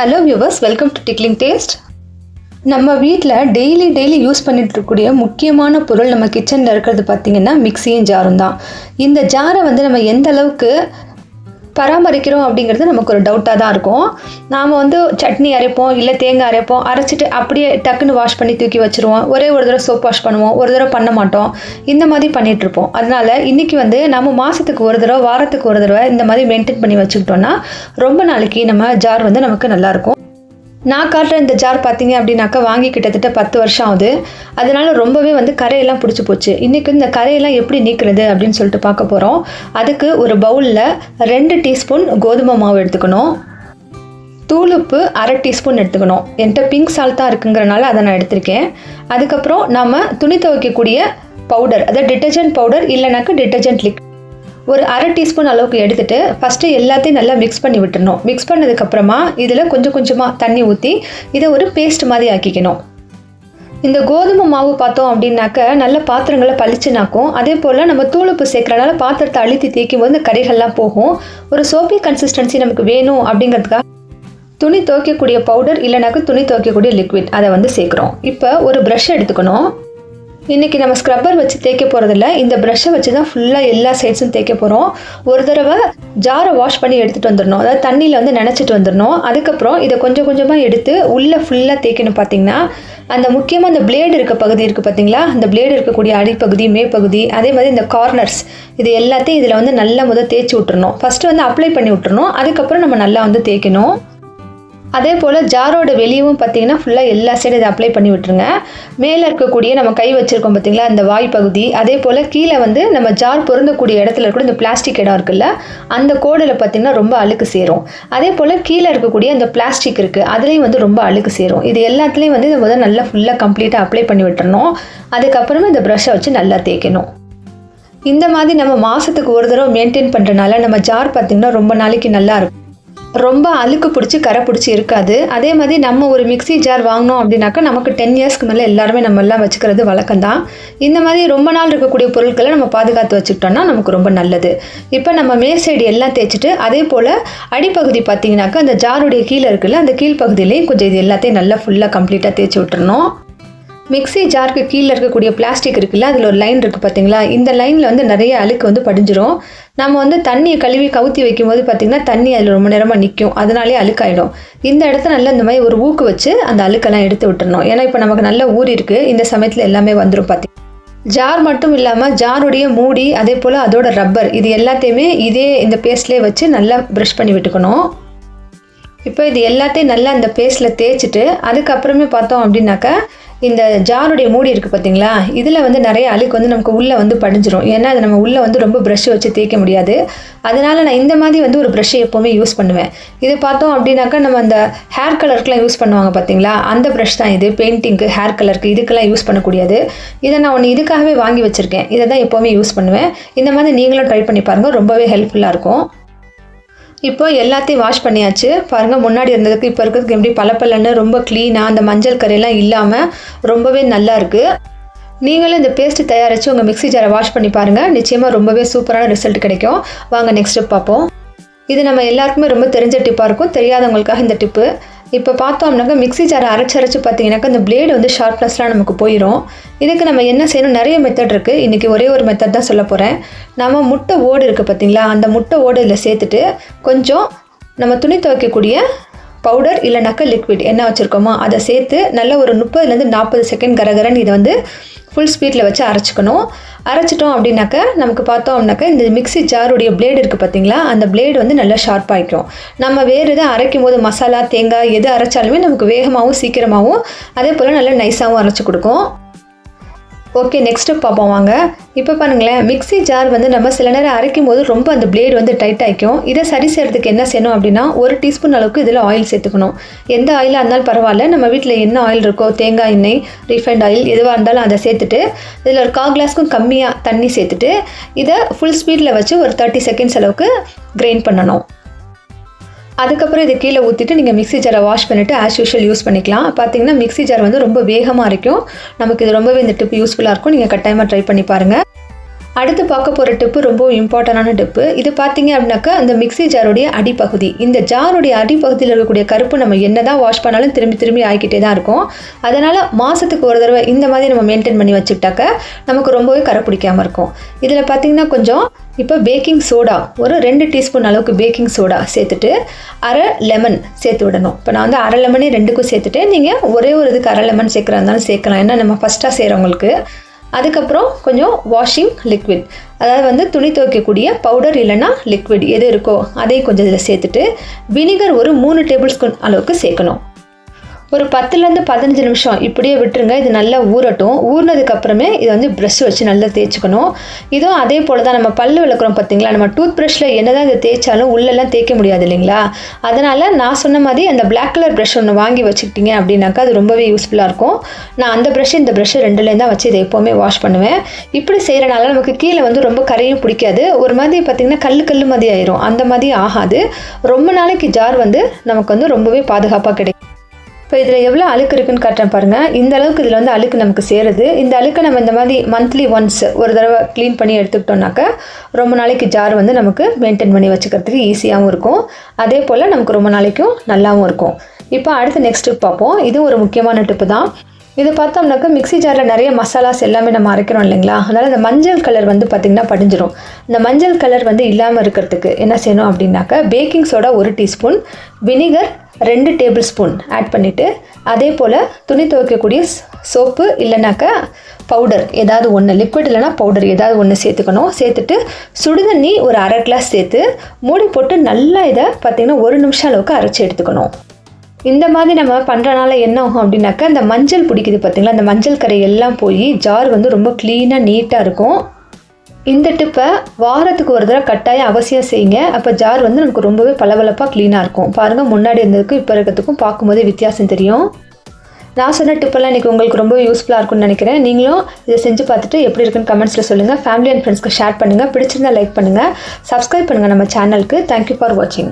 Hello viewers welcome to tickling taste நம்ம வீட்டில் daily daily use பண்ணிட்டு இருக்கக்கூடிய முக்கியமான பொருள் நம்ம கிச்சனில் இருக்கிறது பார்த்திங்கன்னா மிக்சியும் ஜாரும் தான். இந்த ஜாரை வந்து நம்ம எந்த அளவுக்கு பராமரிக்கிறோம் அப்படிங்கிறது நமக்கு ஒரு டவுட்டாக தான் இருக்கும். நாம் வந்து சட்னி அரைப்போம் இல்லை தேங்காய் அரைப்போம் அரைச்சிட்டு அப்படியே டக்குன்னு வாஷ் பண்ணி தூக்கி வச்சுருவோம். ஒரே ஒரு தடவை சோப் வாஷ் பண்ணுவோம் ஒரு தடவை பண்ண மாட்டோம். இந்த மாதிரி பண்ணிட்டு இருப்போம். இன்றைக்கி வந்து நம்ம மாதத்துக்கு ஒரு தடவை வாரத்துக்கு ஒரு தடவை இந்த மாதிரி மெயின்டைன் பண்ணி வச்சுக்கிட்டோம்னா ரொம்ப நாளைக்கு நம்ம ஜார் வந்து நமக்கு நல்லாயிருக்கும் நான் காட்டுற இந்த ஜார் பார்த்தீங்க அப்படின்னாக்கா வாங்கி கிட்டத்தட்ட பத்து வருஷம் ஆகுது. அதனால ரொம்பவே வந்து கரையெல்லாம் பிடிச்சி போச்சு. இன்றைக்கி இந்த கரையெல்லாம் எப்படி நீக்கிறது அப்படின்னு சொல்லிட்டு பார்க்க போகிறோம் அதுக்கு ஒரு பவுலில் ரெண்டு டீஸ்பூன் கோதுமை மாவு எடுத்துக்கணும். தூளுப்பு அரை டீஸ்பூன் எடுத்துக்கணும். என்கிட்ட பிங்க் சால்ட் தான் இருக்குங்கிறனால அதை நான் எடுத்திருக்கேன். அதுக்கப்புறம் நாம் துணி துவைக்கக்கூடிய பவுடர் அதாவது டிட்டர்ஜென்ட் பவுடர் இல்லைனாக்கா டிட்டர்ஜென்ட் லிக் ஒரு அரை டீஸ்பூன் அளவுக்கு எடுத்துட்டு ஃபஸ்ட்டு எல்லாத்தையும் நல்லா மிக்ஸ் பண்ணி விட்டுறணும். மிக்ஸ் பண்ணதுக்கப்புறமா இதில் கொஞ்சம் கொஞ்சமாக தண்ணி ஊற்றி இதை ஒரு பேஸ்ட் மாதிரி ஆக்கிக்கணும். இந்த கோதுமை மாவு பார்த்தோம் அப்படின்னாக்க நல்ல பாத்திரங்களை பளிச்சுனாக்கும். அதே போல் நம்ம தூளுப்பு சேர்க்குறனால பாத்திரத்தை அழுத்தி தேய்க்கும் போது இந்த கரைகள்லாம் போகும். ஒரு சோப்பி கன்சிஸ்டன்சி நமக்கு வேணும் அப்படிங்கிறதுக்காக துணி துவைக்கக்கூடிய பவுடர் இல்லைனாக்க துணி துவைக்கக்கூடிய லிக்விட் அதை வந்து சேர்க்குறோம். இப்போ ஒரு ப்ரஷ் எடுத்துக்கணும். இன்றைக்கி நம்ம ஸ்க்ரப்பர் வச்சு தேய்க்க போகிறதில்ல இந்த ப்ரஷ்ஷை வச்சு தான் ஃபுல்லாக எல்லா சைட்ஸும் தேய்க்க போகிறோம் ஒரு தடவை ஜாரை வாஷ் பண்ணி எடுத்துகிட்டு வந்துடணும் அதாவது தண்ணியில் வந்து நினச்சிட்டு வந்துடணும் அதுக்கப்புறம் இதை கொஞ்சம் கொஞ்சமாக எடுத்து உள்ளே ஃபுல்லாக தேய்க்கணும் பார்த்தீங்கன்னா அந்த முக்கியமாக அந்த பிளேடு இருக்க பகுதி இருக்குது பார்த்தீங்களா அந்த பிளேடு இருக்கக்கூடிய அடிப்பகுதி மேற்பகுதி அதே மாதிரி இந்த கார்னர்ஸ் இது எல்லாத்தையும் இதில் வந்து நல்லா முதல் தேய்ச்சி விட்டுறணும். ஃபஸ்ட்டு வந்து அப்ளை பண்ணி விட்டுறணும். அதுக்கப்புறம் நம்ம நல்லா வந்து தேய்க்கணும். அதே போல் ஜாரோட வெளியவும் பார்த்தீங்கன்னா ஃபுல்லாக எல்லா சைடும் இதை அப்ளை பண்ணி விட்டுருங்க. மேலே இருக்கக்கூடிய நம்ம கை வச்சுருக்கோம் பார்த்தீங்களா அந்த வாய் பகுதி அதே போல் கீழே வந்து நம்ம ஜார் பொருந்தக்கூடிய இடத்துல கூட இந்த பிளாஸ்டிக் இடம் இருக்குல்ல அந்த கோடில் பார்த்தீங்கன்னா ரொம்ப அழுக்கு சேரும். அதே போல் கீழே இருக்கக்கூடிய அந்த பிளாஸ்டிக் இருக்குது அதுலேயும் வந்து ரொம்ப அழுக்கு சேரும். இது எல்லாத்துலேயும் வந்து இதை முதல் நல்லா ஃபுல்லாக கம்ப்ளீட்டாக அப்ளை பண்ணி விட்டுறணும். அதுக்கப்புறமா இந்த ப்ரஷ்ஷை வச்சு நல்லா தேய்க்கணும். இந்த மாதிரி நம்ம மாதத்துக்கு ஒரு தடவை மெயின்டைன் பண்ணுறனால நம்ம ஜார் பார்த்திங்கன்னா ரொம்ப நாளைக்கு நல்லா இருக்கும். ரொம்ப அழுக்கு பிடிச்சி கரை பிடிச்சி இருக்காது. அதே மாதிரி நம்ம ஒரு மிக்ஸி ஜார் வாங்கினோம் அப்படின்னாக்கா நமக்கு டென் இயர்ஸ்க்கு மேலே எல்லாருமே நம்ம எல்லாம் வச்சுக்கிறது வழக்கம் தான் இந்த மாதிரி ரொம்ப நாள் இருக்கக்கூடிய பொருட்களை நம்ம பாதுகாத்து வச்சுக்கிட்டோம்னா நமக்கு ரொம்ப நல்லது. இப்போ நம்ம மேல் சைடு எல்லாம் தேய்ச்சிட்டு அதே போல் அடிப்பகுதி பார்த்தீங்கன்னாக்கா அந்த ஜாருடைய கீழே இருக்குல்ல அந்த கீழ்ப்பகுதியிலையும் கொஞ்சம் இது எல்லாத்தையும் நல்லா ஃபுல்லாக கம்ப்ளீட்டாக தேய்ச்சி விட்டுறணும். மிக்ஸி ஜாருக்கு கீழே இருக்கக்கூடிய பிளாஸ்டிக் இருக்குல்ல அதில் ஒரு லைன் இருக்குது பார்த்தீங்களா இந்த லைனில் வந்து நிறைய அழுக்கு வந்து படிஞ்சிரும். நம்ம வந்து தண்ணியை கழுவி கவுத்தி வைக்கும்போது பார்த்திங்கன்னா தண்ணி அதில் ரொம்ப நேரமாக நிற்கும் அதனாலே அழுக்காயிடும். இந்த இடத்த நல்லா இந்த மாதிரி ஒரு ஊக்கு வச்சு அந்த அழுக்கெல்லாம் எடுத்து விட்டுறணும். ஏன்னா இப்போ நமக்கு நல்ல ஊறி இருக்குது இந்த சமயத்தில் எல்லாமே வந்துடும் பார்த்தி ஜார் மட்டும் இல்லாமல் ஜாருடைய மூடி அதே போல் அதோட ரப்பர் இது எல்லாத்தையுமே இதே இந்த பேஸ்ட்லேயே வச்சு நல்லா ப்ரஷ் பண்ணி விட்டுக்கணும். இப்போ இது எல்லாத்தையும் நல்லா இந்த பேஸ்ட்டில் தேய்ச்சிட்டு அதுக்கப்புறமே பார்த்தோம் அப்படின்னாக்கா இந்த ஜாருடைய மூடி இருக்குது பார்த்தீங்களா இதில் வந்து நிறைய அழுக்கு வந்து நமக்கு உள்ளே வந்து படிஞ்சிரும். ஏன்னா அது நம்ம உள்ளே வந்து ரொம்ப ப்ரஷ் வச்சு தேய்க்க முடியாது. அதனால் நான் இந்த மாதிரி வந்து ஒரு ப்ரஷ்ஷை எப்போவுமே யூஸ் பண்ணுவேன். இது பார்த்தோம் அப்படின்னாக்கா நம்ம அந்த ஹேர் கலருக்குலாம் யூஸ் பண்ணுவாங்க பார்த்தீங்களா அந்த ப்ரஷ் தான் இது. பெயிண்டிங்க்கு ஹேர் கலருக்கு இதுக்கெல்லாம் யூஸ் பண்ணக்கூடியது. இதை நான் ஒன்று இதுக்காகவே வாங்கி வச்சுருக்கேன். இதை தான் எப்போவுமே யூஸ் பண்ணுவேன். இந்த மாதிரி நீங்களும் ட்ரை பண்ணி பாருங்கள் ரொம்பவே ஹெல்ப்ஃபுல்லாக இருக்கும். இப்போ எல்லாத்தையும் வாஷ் பண்ணியாச்சு. பாருங்கள் முன்னாடி இருந்ததுக்கு இப்போ இருக்கிறதுக்கு எப்படி பளபளன்னு ரொம்ப க்ளீனாக அந்த மஞ்சள் கரையெல்லாம் இல்லாமல் ரொம்பவே நல்லா இருக்குது நீங்களும் இந்த பேஸ்ட்டு தயாரித்து உங்கள் மிக்ஸி ஜாரை வாஷ் பண்ணி பாருங்கள் நிச்சயமாக ரொம்பவே சூப்பரான ரிசல்ட் கிடைக்கும். வாங்க நெக்ஸ்ட் ஸ்டெப் பார்ப்போம். இது நம்ம எல்லாருக்குமே ரொம்ப தெரிஞ்ச டிப்பாக இருக்கும். தெரியாதவங்களுக்காக இந்த டிப்பு இப்போ பார்த்தோம்னாக்கா மிக்ஸி ஜாரை அரைச்சி அரைச்சி பார்த்தீங்கன்னாக்கா அந்த பிளேடு வந்து ஷார்ப்னஸ்லாம் நமக்கு போயிடும் இதுக்கு நம்ம என்ன செய்யணும்? நிறைய மெத்தட் இருக்குது இன்றைக்கி ஒரே ஒரு மெத்தட் தான் சொல்ல போகிறேன் நம்ம முட்டை ஓடு இருக்குது பார்த்தீங்களா? அந்த முட்டை ஓடு இதில் சேர்த்துட்டு கொஞ்சம் நம்ம துணி துவைக்கக்கூடிய பவுடர் இல்லைனாக்கா லிக்விட் என்ன வச்சுருக்கோமோ அதை சேர்த்து நல்ல ஒரு முப்பதுலேருந்து நாற்பது செகண்ட் கரகரன்னு இதை வந்து ஃபுல் ஸ்பீடில் வச்சு அரைச்சிக்கணும். அரைச்சிட்டோம் அப்படின்னாக்க நமக்கு பார்த்தோம் அப்படின்னாக்கா இந்த மிக்ஸி ஜாருடைய பிளேடு இருக்குது பார்த்தீங்களா? அந்த பிளேடு வந்து நல்லா ஷார்ப்பாகிக்கும் நம்ம வேறு எதை அரைக்கும் போது மசாலா தேங்காய் எது அரைச்சாலுமே நமக்கு வேகமாகவும் சீக்கிரமாகவும் அதே போல் நல்லா நைஸாகவும் அரைச்சி கொடுக்கும். ஓகே நெக்ஸ்ட்டு பார்ப்போம் வாங்க. இப்போ பாருங்களேன் மிக்ஸி ஜார் வந்து நம்ம சில நேரம் அரைக்கும் போது ரொம்ப அந்த பிளேடு வந்து டைட் ஆகிக்கும் இதை சரி செய்கிறதுக்கு என்ன செய்யணும் அப்படின்னா ஒரு டீஸ்பூன் அளவுக்கு இதில் ஆயில் சேர்த்துக்கணும். எந்த ஆயிலாக இருந்தாலும் பரவாயில்ல நம்ம வீட்டில் என்ன ஆயில் இருக்கோ தேங்காய் எண்ணெய் ரீஃபைண்ட் ஆயில் எதுவாக இருந்தாலும் அதை சேர்த்துட்டு இதில் ஒரு கால் கிளாஸ்க்கும் கம்மியாக தண்ணி சேர்த்துட்டு இதை ஃபுல் ஸ்பீடில் வச்சு ஒரு தேர்ட்டி செகண்ட்ஸ் அளவுக்கு கிரைண்ட் பண்ணணும். அதுக்கப்புறம் இதை கீழே ஊற்றிட்டு நீங்கள் மிக்ஸி ஜாரை வாஷ் பண்ணிவிட்டு ஆஸ் யூஷுவல் யூஸ் பண்ணிக்கலாம். பார்த்தீங்கன்னா மிக்ஸி ஜார் வந்து ரொம்ப வேகமாக இருக்கும் நமக்கு இது ரொம்பவே இந்த டிப் யூஸ்ஃபுல்லாக இருக்கும். நீங்கள் கட்டாயமாக ட்ரை பண்ணி பாருங்கள் அடுத்து பார்க்க போகிற டிப்பு ரொம்ப இம்பார்ட்டண்டான டிப்பு. இது பார்த்தீங்க அப்படின்னாக்கா அந்த மிக்சி ஜாருடைய அடிப்பகுதி. இந்த ஜாருடைய அடிப்பகுதியில் இருக்கக்கூடிய கருப்பு நம்ம என்ன தான் வாஷ் பண்ணாலும் திரும்பி திரும்பி ஆகிக்கிட்டே தான் இருக்கும். அதனால் மாதத்துக்கு ஒரு தடவை இந்த மாதிரி நம்ம மெயின்டைன் பண்ணி வச்சுக்கிட்டாக்க நமக்கு ரொம்பவே கரை பிடிக்காமல் இருக்கும். இதில் பார்த்தீங்கன்னா கொஞ்சம் இப்போ பேக்கிங் சோடா ஒரு ரெண்டு டீஸ்பூன் அளவுக்கு பேக்கிங் சோடா சேர்த்துட்டு அரை லெமன் சேர்த்து விடணும். இப்போ நான் வந்து அரை லெமனே ரெண்டுக்கும் சேர்த்துட்டு நீங்கள் ஒரே ஒரு இதுக்கு அரை லெமன் சேர்க்குறா இருந்தாலும் சேர்க்கலாம். ஏன்னா நம்ம ஃபஸ்ட்டாக செய்கிறவங்களுக்கு அதுக்கப்புறம் கொஞ்சம் வாஷிங் லிக்விட் அதாவது வந்து துணி துவைக்கக்கூடிய பவுடர் இல்லைன்னா லிக்விட் எது இருக்கோ அதையும் கொஞ்சம் இதில் சேர்த்துட்டு வினிகர் ஒரு மூணு டேபிள் ஸ்பூன் அளவுக்கு சேர்க்கணும். ஒரு பத்துலேருந்து பதினஞ்சு நிமிஷம் இப்படியே விட்டுருங்க. இது நல்லா ஊறட்டும். ஊறினதுக்கு அப்புறமே இதை வந்து ப்ரஷ் வச்சு நல்லா தேய்ச்சிக்கணும். இதுவும் அதே போல் தான் நம்ம பல்லு விளக்குறோம் பார்த்தீங்களா? நம்ம டூத் ப்ரஷில் என்ன தான் இதை தேய்ச்சாலும் உள்ளெல்லாம் தேய்க்க முடியாது இல்லைங்களா? அதனால் நான் சொன்ன மாதிரி அந்த பிளாக் கலர் ப்ரஷ் ஒன்று வாங்கி வச்சுக்கிட்டீங்க அப்படின்னாக்கா அது ரொம்பவே யூஸ்ஃபுல்லாக இருக்கும். நான் அந்த ப்ரஷ் இந்த ப்ரஷ் ரெண்டுலேயும் தான் வச்சு இதை எப்போவுமே வாஷ் பண்ணுவேன். இப்படி செய்கிறனால நமக்கு கீழே வந்து ரொம்ப கரையும் பிடிக்காது. ஒரு மாதிரி பார்த்திங்கன்னா கல் கல் மாதிரி ஆயிரும். அந்த மாதிரி ஆகாது. ரொம்ப நாளைக்கு ஜார் வந்து நமக்கு வந்து ரொம்பவே பாதுகாப்பாக கிடைக்கும். இப்போ இதில் எவ்வளோ அழுக்கு இருக்குன்னு காட்டுறேன் பாருங்கள் இந்த அளவுக்கு இதில் வந்து அழுக்கு நமக்கு சேருது. இந்த அழுக்கை நம்ம இந்த மாதிரி மந்த்லி ஒன்ஸ் ஒரு தடவை க்ளீன் பண்ணி எடுத்துக்கிட்டோம்னாக்கா ரொம்ப நாளைக்கு ஜார் வந்து நமக்கு மெயின்டைன் பண்ணி வச்சுக்கிறதுக்கு ஈஸியாகவும் இருக்கும். அதே போல் நமக்கு ரொம்ப நாளைக்கும் நல்லாவும் இருக்கும். இப்போ அடுத்து நெக்ஸ்ட் டிப் பார்ப்போம். இது ஒரு முக்கியமான டிப்பு தான். இது பார்த்தோம்னாக்கா மிக்ஸி ஜாரில் நிறைய மசாலாஸ் எல்லாமே நம்ம அரைக்கிறோம் இல்லைங்களா? அதனால் இந்த மஞ்சள் கலர் வந்து பார்த்திங்கன்னா படிஞ்சிடும் இந்த மஞ்சள் கலர் வந்து இல்லாமல் இருக்கிறதுக்கு என்ன செய்யணும் அப்படின்னாக்கா பேக்கிங் சோடா ஒரு டீஸ்பூன் வினிகர் ரெண்டு டேபிள் ஸ்பூன் ஆட் பண்ணிவிட்டு அதே போல் துணி துவைக்கக்கூடிய சோப்பு இல்லைனாக்கா பவுடர் ஏதாவது ஒன்று லிக்விட் இல்லைனா பவுடர் ஏதாவது ஒன்று சேர்த்துக்கணும். சேர்த்துட்டு சுடுதண்ணி ஒரு அரை கிளாஸ் சேர்த்து மூடி போட்டு நல்லா இதை பார்த்திங்கன்னா ஒரு நிமிஷம் அளவுக்கு அரைச்சி எடுத்துக்கணும். இந்த மாதிரி நம்ம பண்ணுறனால என்ன ஆகும் அப்படின்னாக்கா அந்த மஞ்சள் பிடிக்குது பார்த்திங்களா அந்த மஞ்சள் கரை எல்லாம் போய் ஜார் வந்து ரொம்ப க்ளீனாக நீட்டாக இருக்கும். இந்த டிப்பை வாரத்துக்கு ஒரு தடவை கட்டாயம் அவசியம் செய்யுங்க. அப்போ ஜார் வந்து நமக்கு ரொம்பவே பளபளப்பாக க்ளீனாக இருக்கும். பாருங்கள் முன்னாடி இருந்ததுக்கும் இப்போ இருக்கிறதுக்கும் பார்க்கும்போதே வித்தியாசம் தெரியும். நான் சொன்ன டிப்பெல்லாம் இன்றைக்கி உங்களுக்கு ரொம்ப யூஸ்ஃபுல்லாக இருக்கும்னு நினைக்கிறேன். நீங்களும் இதை செஞ்சு பார்த்துட்டு எப்படி இருக்குன்னு கமெண்ட்ஸில் சொல்லுங்கள் ஃபேமிலி அண்ட் ஃப்ரெண்ட்ஸ்க்கு ஷேர் பண்ணுங்கள் பிடிச்சிருந்தா லைக் பண்ணுங்கள் சப்ஸ்கிரைப் பண்ணுங்கள் நம்ம சேனலுக்கு தேங்க்யூ ஃபார் வாட்சிங்